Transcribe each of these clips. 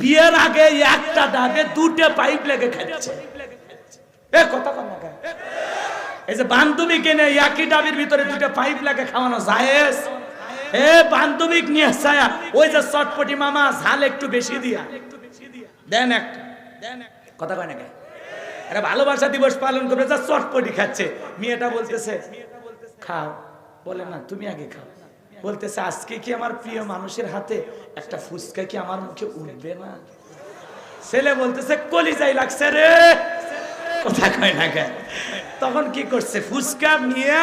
বিয়ের আগে একটা ডাবে দুটো পাইপ লেগে খাচ্ছে এই যে বান্ধবী কিনে একই ডাবির ভিতরে দুটো পাইপ লাগে খাওয়ানো জায়েজ? এ বান্ধবিক নিয়ে ছায়া, ওই যে চটপটি মামা, ঝাল একটু বেশি দিয়া। দেন একটা। কথা কয় না? এরা ভালোবাসা দিবস পালন করবে, যা চটপটি খাচ্ছে। মেয়েটা বলতেছে, খাও। বলে, না, তুমি আগে খাও। বলতেছে, আজকে কি আমার প্রিয় মানুষের হাতে একটা ফুচকা কি আমার মুখে উঠবে না? ছেলে বলতেছে, কলিজাই লাগছে রে। কথা কয় না কেন? তখন কি করছে? ফুচকা নিয়ে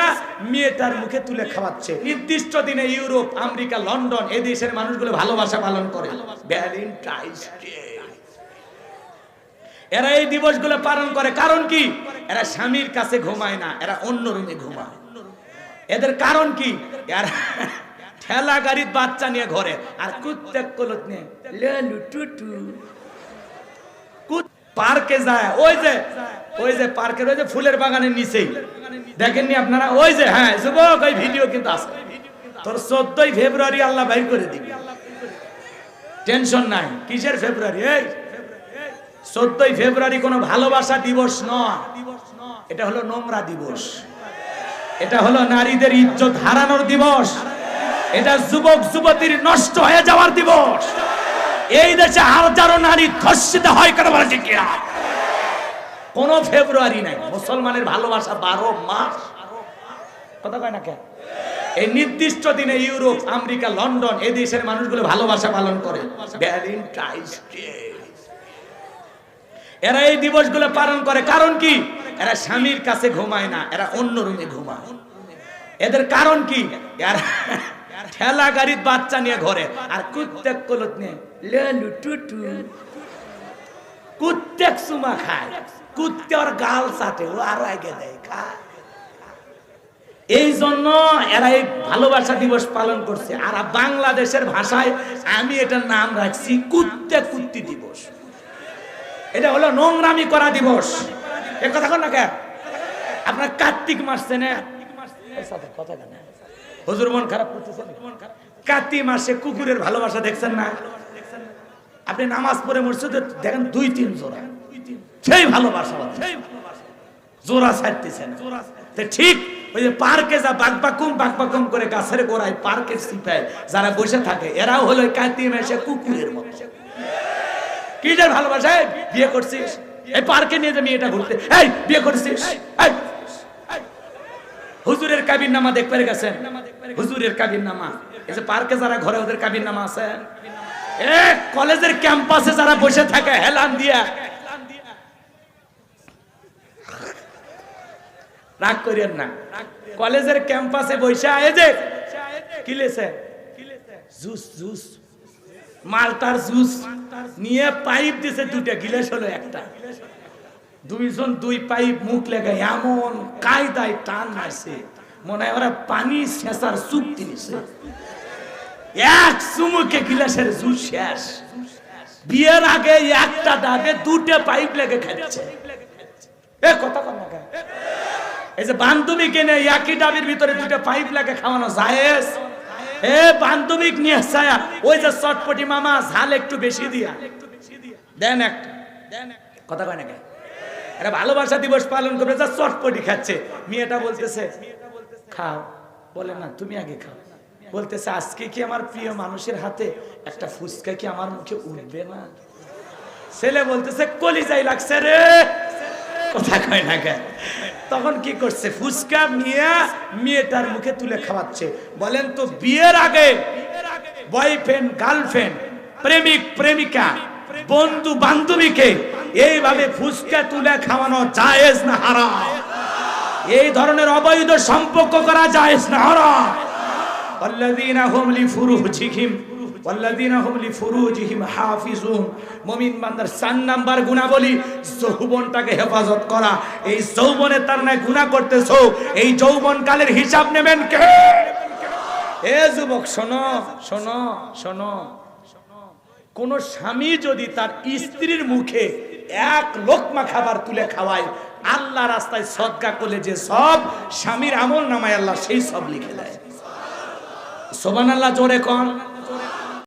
মেয়েটার মুখে তুলে খাওয়াচ্ছে। নির্দিষ্ট দিনে ইউরোপ, আমেরিকা, লন্ডন এই দেশের মানুষগুলো ভালোবাসা পালন করে। এরা এই দিবসগুলো পালন করে। কারণ কি? এরা স্বামীর কাছে ঘুমায় না, এরা অন্য রুমে ঘুমায়। এদের কারণ কি? এরা ঠেলা গাড়ির বাচ্চা নিয়ে ঘরে, আর কুত্তেক কলত নিয়ে পার্কে যায়, ওই যে ওই যে পার্কের, ওই যে ফুলের বাগানের নিচেই। দেখেননি আপনারা? ওই যে হ্যাঁ যুবক, ওই ভিডিও কিন্তু আছে। তোর চোদ্দই ফেব্রুয়ারি আল্লাহ বাইর করে দিবি। টেনশন নাই, কিসের ফেব্রুয়ারি? এই, চোদ্দই ফেব্রুয়ারি কোনো ভালোবাসা দিবস নয়। এটা হলো নোংরা দিবস। এটা হলো নারীদের ইজ্জত হারানোর দিবস। এটা যুবক, যুবতীর নষ্ট হয়ে যাওয়ার দিবস। এই দেশে হাজারো নারী ধর্ষিত হয় কেন বলে কিনা? কোন ফেব্রুয়ারি নাই। মুসলমানের ভালোবাসা বারো মাস। কথা কয় না কেন? এই নির্দিষ্ট দিনে ইউরোপ, আমেরিকা, লন্ডন, এই দেশের মানুষগুলো ভালোবাসা পালন করে। এরা এই দিবসগুলো পালন করে। কারণ কি? এরা স্বামীর কাছে ঘুমায় না, এরা অন্য রুমে ঘুমায়। এদের কারণ কি? এরা ঠেলা গাড়ির বাচ্চা নিয়ে ঘরে। আর কুত্তেক কলত নিয়ে কুত্তেক সুমা খায়। কুত্তে ওর গাল চাটে, ও আরও আগে দেয়, খায়। এই জন্য এরা এই ভালোবাসা দিবস পালন করছে। আর বাংলাদেশের ভাষায় আমি এটার নাম রাখছি, কুত্তে কুত্তি দিবস। এটা হলো নোংরামি করা দিবস। এ কথা কন না কে আপনার কার্তিক মাসছে না কথা কেন? হুজুর মন খারাপ করতেছে কার্তিক মাসে কুকুরের ভালোবাসা দেখছেন না? আপনি নামাজ পড়ে মসজিদে দেখেন দুই তিন জোড়া। সেই ভালোবাসা জোড়া ছাড়তেছে না। ঠিক ওই যে পার্কে যা বাক বাকুম বাক বাকুম করে গাছের গোড়ায় পার্কের সিপায় যারা বসে থাকে এরাও হলো কার্তিক মাসে কুকুরের মতো। কি যে ভালোবাসা বিয়ে করছিস? এই পার্কে নিয়ে যে মেয়েটা ঘুরতে এই বিয়ে করছিস? এই, হুজুরের কাবির নামা দেখতে পেরে গেছেন? হুজুরের কাবির নামা। এই যে পার্কে যারা ঘরে ওদের কাবির নামা আছে। এ, কলেজের ক্যাম্পাসে যারা বসে থাকে, হেলান দিয়া। রাগ করিয়েন না। কলেজের ক্যাম্পাসে বসে, এই যে, কি লেছে? Juice juice. মালটার জুস। নিয়ে পাইপ দিছে দুটা গিলাস হলো একটা। দুইজন দুই পাইপ মুখ লেগে এমন কায়দায় টান মারছে। মনে হয় ওরা পানি শেষার চুক্তি নিছে এক চুমুকে গিলাসের জুস শেষ। বিয়ের আগে একটা ডাবে দুটো পাইপ লেগে খাচ্ছে এ, কথা কর না এই যে বান্ধবী কিনে একই ডাবির ভিতরে দুটো পাইপ লাগে খাওয়ানো জায়েজ। এ, বান্ধবিক নিয়ে ছায়া, ওই যে চটপটি মামা, ঝাল একটু বেশি দিয়া। দেন একটা। কথা কয় না কেন? এরা ভালোবাসা দিবস পালন করবে, যা চটপটি খাচ্ছে। মেয়েটা বলতেছে, খাও। বলে, না, তুমি আগে খাও। বলতেছে, আজকে কি আমার প্রিয় মানুষের হাতে একটা ফুচকা কি আমার মুখে উঠবে না? ছেলে বলতেছে কলিজাই লাগছে রে। কথা কয় না কেন? তখন কি করছে? ফুচকা নিয়ে মেয়েটার মুখে তুলে খাওয়াচ্ছে। বলেন তো, বিয়ের আগে বয়ফ্রেন্ড, গার্লফ্রেন্ড, প্রেমিক, প্রেমিকা বন্ধু বান্ধবীকে এইভাবে ফুচকা তুলে খাওয়ানো জায়েজ না হারাম এই ধরনের অবৈধ সম্পর্ক করা জায়েজ না হারাম والذين هم لفروجهم والذين هم لفروجهم حافظون মুমিন বান্দার চার নাম্বার গুণাবলী যৌবনটাকে হেফাজত করা এই যৌবনে তার নাই গুনাহ করতেছো এই যৌবন কালের হিসাব নেবেন কে এ যুবক শোনো শোনো শোনো কোন স্বামী যদি তার স্ত্রীর মুখে এক লোকমা খাবার তুলে খাওয়ায়, আল্লাহ রাস্তায় সদকা করলে যে সব, স্বামীর আমল নামায় আল্লাহ সেই সব লিখে দেয়। সোবান আল্লাহ জোরে কন।